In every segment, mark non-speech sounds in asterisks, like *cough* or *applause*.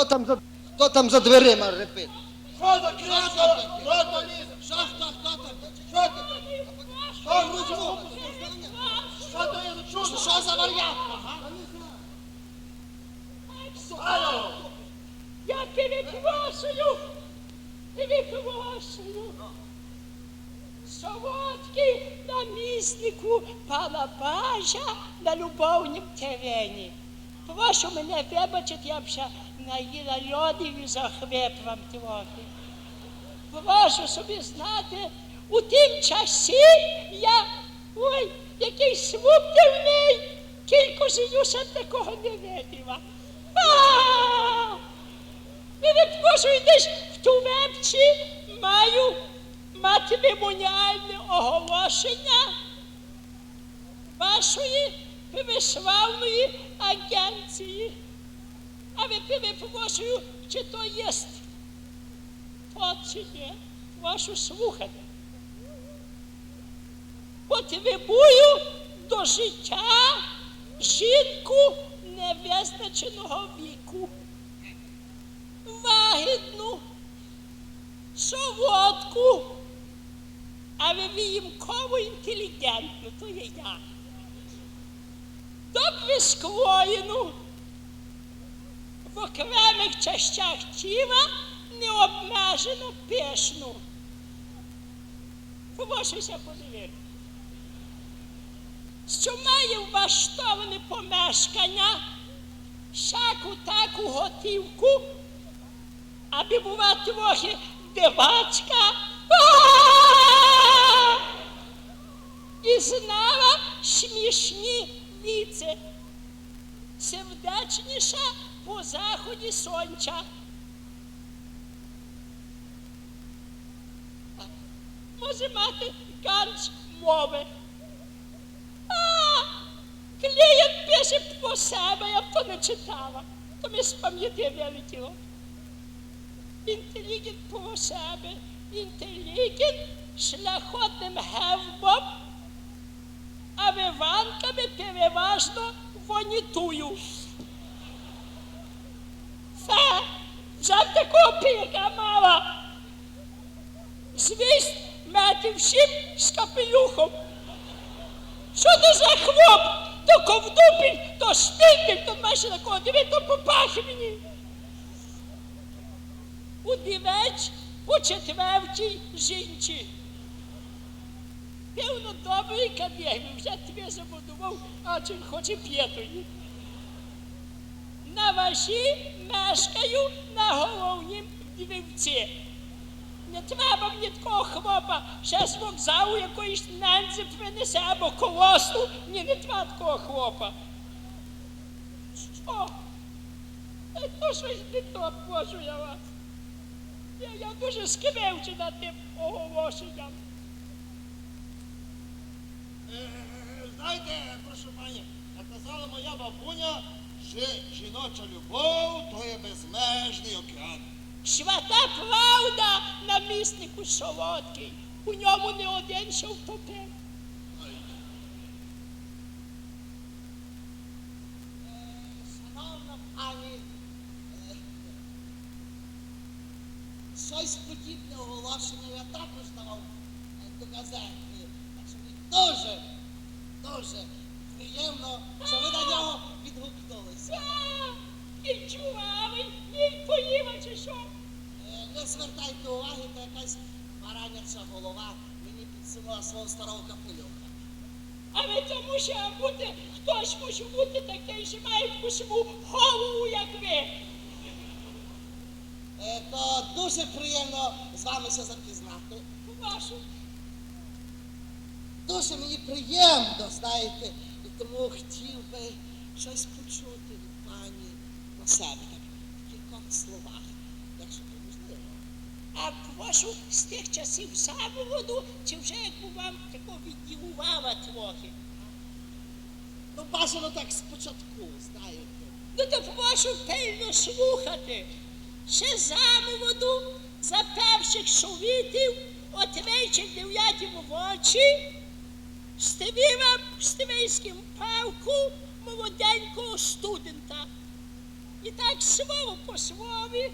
Хто там за, хто там за дверима репить? Що за? Що то лізе? Що хто, хто там? Що ти? Що розмова? Що то є за чудо? Що за вар'ятка? га? Алло! Я перепрошую, перепрошую. Солодкий наміснику пана Бажа на любовнім терені. Прошу мене вибачити, я б ще наїла льодів і захвеп вам трохи. Прошу собі знати, у тім часі я, ой, який свуп дивний, кілько жиюся такого не виділа. А! Перепрошую, десь в Тувепці маю матримоніальне оголошення вашої переславної агенції. А ви перепрошую, чи то є то чи ні? Вашу слухати. Потребую до життя жінку невизначеного віку вагітну, солодку, але виїмково інтелігентну, то є я. Добре скроєну, в окремих частях тіла необмежено пишну. Промошуся подивити. Що має влаштоване помешкання, всяку таку готівку, аби була трохи дивачка. І знала смішні віце. Сердечніша по заході сонця. Може мати ганч мови. А, клієнт пише про себе, я б то не читала. То ми з пам'яті вилетіло. Інтелігент про себе, інтелігент шляхотним гевбом, а виванками переважно вонітую. Це вже такого піка мала. Звість мети всім з капелюхом. Що то за хлоп? То ковдупіль, то штикель, то майже на кого диви, то попахи мені. У дівець у четвертій жінці. Певно, добрий кабєг, вже тебе забудував, а чи хоче п'ятої. На вашій мешкаю на головнім дівці. Не треба мені такого хлопа, ще з вокзалу якоїсь нензи принесе або колосу. Ні, не треба такого хлопа. Що? Та то щось не то, прошу я вас. Я, я дуже скривчена тим оголошенням. Е, Знаєте, прошу пані, як казала моя бабуня, жіноча любов то є безмежний океан. Свята правда наміснику солодкий. У ньому не один що втопив. Шановна пані, е, щось подібне оголошення я також давав е, до газети. Так що мені дуже, дуже приємно, що ви на нього. Кінчували, він поїва чи що? Е, Не звертайте уваги, то якась мараняча голова мені підсунула свого старого капелюха. Але це мусить бути, хтось мусить бути такий, що має таку саму голову, як ви. Е, То дуже приємно з вами все запізнати. Вашу. Дуже мені приємно, знаєте, і тому хотів би щось почути себе, в кількох словах, якщо це можливо. А прошу з тих часів заводу, чи вже як вам тако відділувала трохи? Ну, бажано так спочатку, знаєте. Ну то прошу пильно слухати. Ще замоводу за перших совітів от вечір дев'ятім в очі стивіла в Стивийському парку молоденького студента. І так слово по слові,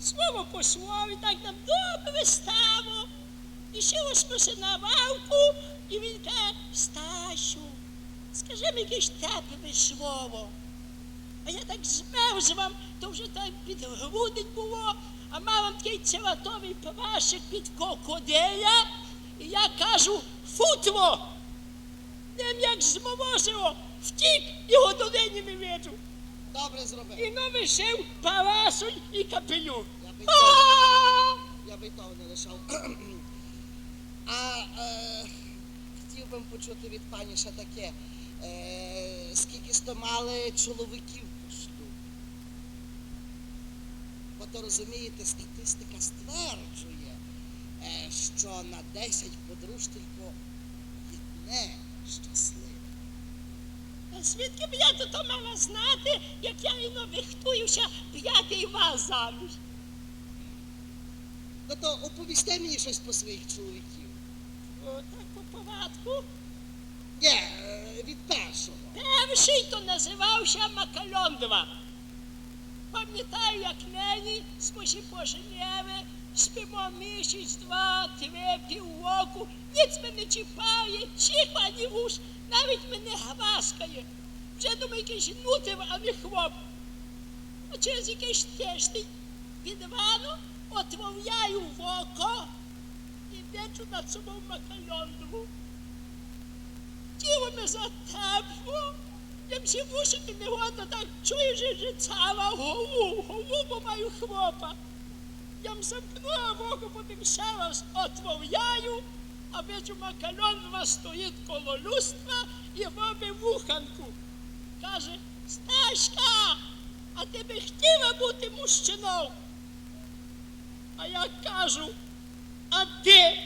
слово по слові, так нам добре стало. І ще ось на валку, і він каже, Стасю, скажи мені якесь тепле слово. А я так змерз вам, то вже так під грудень було, а мав такий цілатовий плащик під крокодиля, і я кажу, футло! Ним як зморозило, втік і годині не виджу. Добре зробив. І навишив парасоль і капелюх. Я би того не лишав. *clears throat* А е, хотів би почути від пані ще таке. Е, скільки сто мали чоловіків по шлюбі? Бо то розумієте, статистика стверджує, е, що на 10 подруж тільки одне щасливе. Звідки б я то мала знати, як я іно вихтуюся п'ятий вас заміж? Ну то оповісти мені щось по своїх чоловіків. О, так по порядку. Ні, е, від першого. Перший то називався Макальондова. Пам'ятаю, як нині спочі поженєве, спимо місяць, два, три, півроку, ніц мене чіпає, чих ані вуш, навіть мене гваскає. Вже думаю, якийсь нутив, а не хлоп. А через якийсь тиждень від рану отворяю в око і бачу над собою Макальондову. Тіло ми затепло, я всі вушити не годно, так чую, вже цала голову, голову маю хлопа. Я замкнула в око, потім ще раз отворяю, а бачу Макальонова стоїть коло люстра і робить вуханку. Каже, Сташка, а ти би хотіла бути мужчиною? А я кажу, а ти?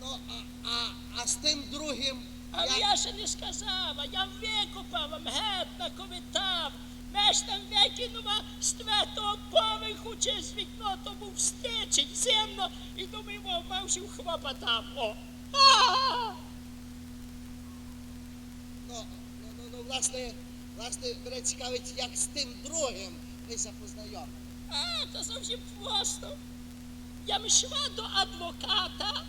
Ну, а, а, а з тим другим. Але як- я ще не сказала, я викопав вам геть наковитав. Меш там викинула з третого поверху через вікно, то був стичень, зимно, і думаю, о, мавшив хлопа там. О. А! Ну, ну, ну, ну, власне, власне, мене цікавить, як з тим другим ви запознайомили. А, то зовсім просто. Я йшла до адвоката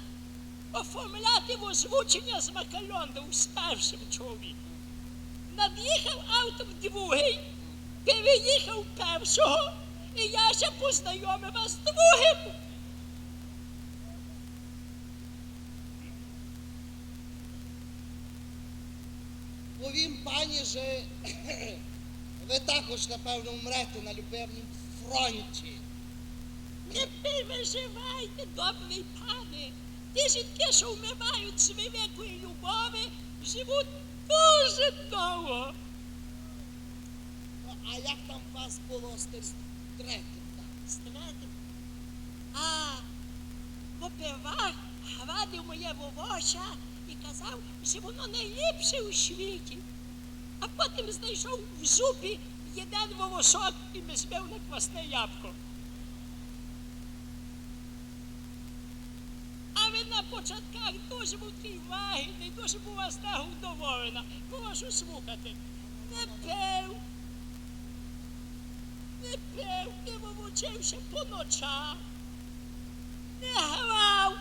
оформляти озвучення з Макальондом з першим чоловіком. Над'їхав автом другий, переїхав першого, і я ще познайомила з другим. Повім пані, що *clears throat* ви також, напевно, вмрете на любовнім фронті. Не переживайте, добрий пане. Ті жінки, що вмивають з великої любові, живуть дуже довго. А як там у вас було з третім? там? Стратив. А попервах гладив моє волосся і казав, що воно найліпше у світі. А потім знайшов в зубі один волосок і ми збив на квасне ябко. А ви на початках дуже був такий лагідний, дуже була з нього вдоволена. Прошу слухати. Не пив, не пив, не по ночах, не грав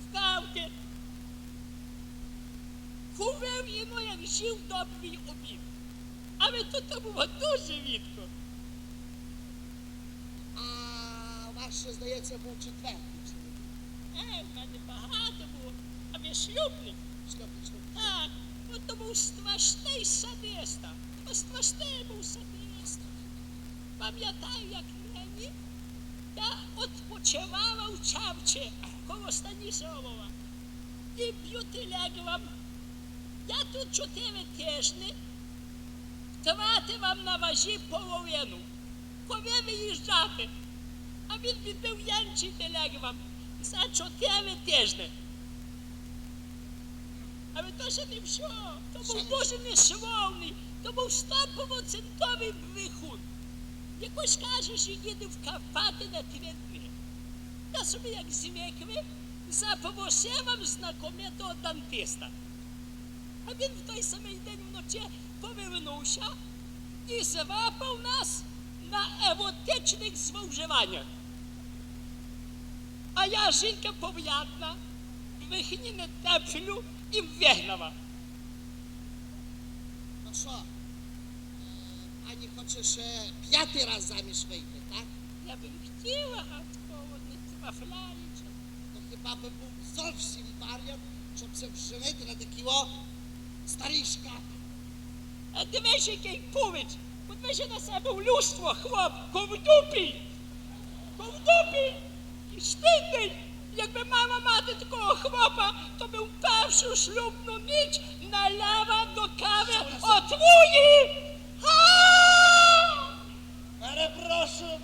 в карти. Курив йому, як жив добрий обід. Але то було дуже рідко. А ваш, ще, здається, був четвертий чоловік. Е, в мене багато було, а ви шлюбний. Шльопний, шльопний. Так, от то був страшний садиста. Страшний був садиста. Пам'ятаю, як мені, я відпочивала в Чавчі коло Станіслава. І б'ю телеграм. Я тут чотири тижні втратив вам на важі половину. Коли виїжджати? А він відбив янчий телеграм за чотири тижні. Але то ще не все. То був дуже несловний, то був стопроцентовий брехун. Якось каже, що їде в Карпати на три дні. Я собі як звикли, запросив вам знакомитого дантиста. А він в той самий день вночі повернувся і звапав нас на еротичних зловживаннях. А я жінка пов'ятна, вихні не теплю і вигнала. Ну що, е, пані хоче ще п'ятий раз заміж вийти, так? Я би хотіла, а такого не трафляючи. То хіба би був зовсім вар'ят, щоб се вженити на такі о старий шкаф. А дивись, який повідь. Подивися на себе в люстро, хлоп, ковдупій. Ковдупій. І стидний. Якби мама мати такого хлопа, то би в першу шлюбну ніч налява до кави отруї. Перепрошую.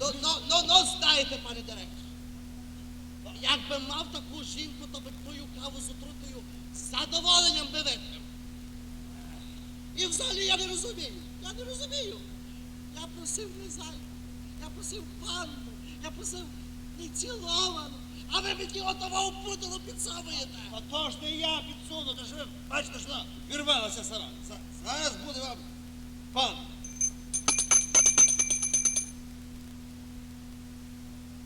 Ну, ну, ну, ну, знаєте, пане директор. Ну, Якби мав таку жінку, то би твою каву з отрутою задоволенням би випив. І взагалі я не розумію. Я не розумію. Я просив не я просив панну, я просив не а ви мені отого опутало підсовуєте. А то ж не я підсуну, то ж ви бачите, що вона вірвалася сара. Зараз буде вам пан.